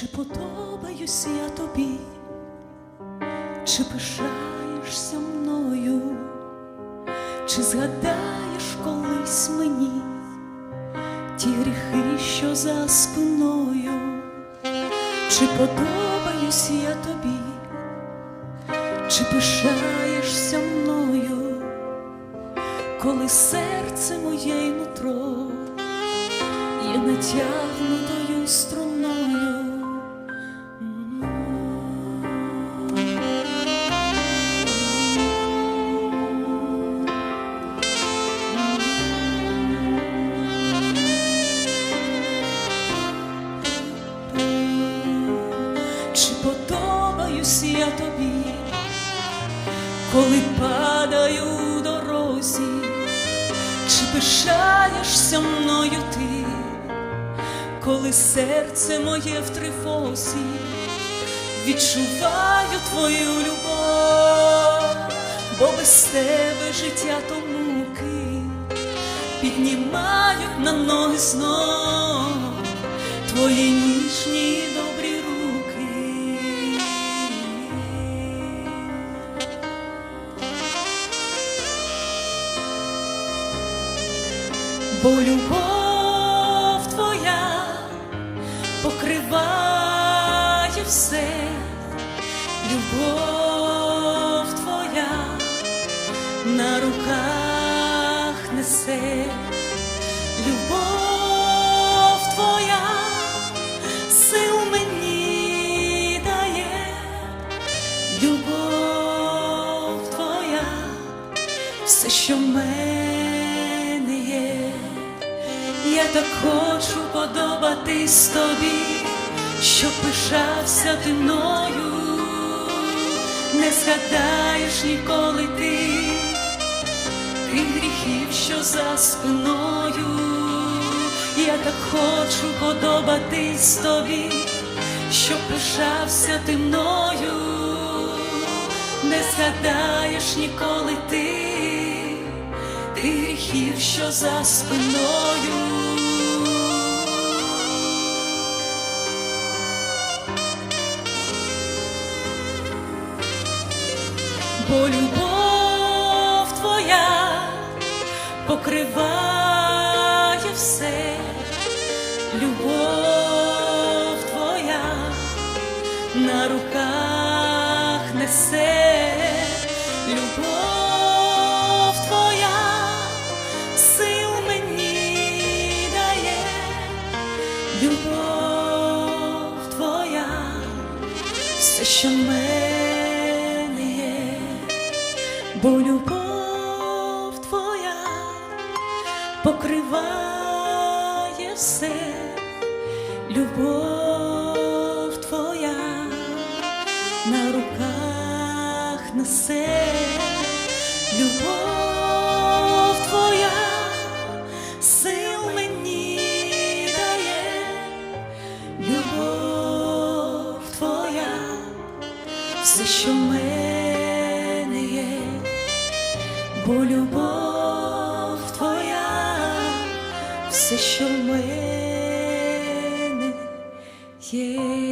Чи подобаюсь я тобі, чи пишаєшся мною, чи згадаєш колись мені ті гріхи, що за спиною, чи подобаюсь я тобі, чи пишаєшся мною, коли серце моє й нутро є натягнутою струною. Подобаюсь я тобі, коли падаю у дорозі, чи пишаєшся мною ти, коли серце моє в тривозі, відчуваю твою любов, бо без тебе життя то муки. Піднімають на ноги знов твої ніжні Бо любов твоя покриває все, любов твоя на руках несе, любов твоя сил мені дає, любов твоя все, що мене так хочу подобатись тобі, щоб пишався ти мною, не згадаєш ніколи ти тих гріхів, що за спиною. Я так хочу подобатись тобі, щоб пишався ти мною, не згадаєш ніколи ти тих гріхів, що за спиною. Бо любов твоя покриває все, любов твоя на руках несе, любов твоя сил мені дає, любов твоя все, що мене бо любов твоя покриває все, любов твоя на руках несе, любов твоя сил мені дає, любов твоя все, що мене бо любов твоя, все, що в мене є.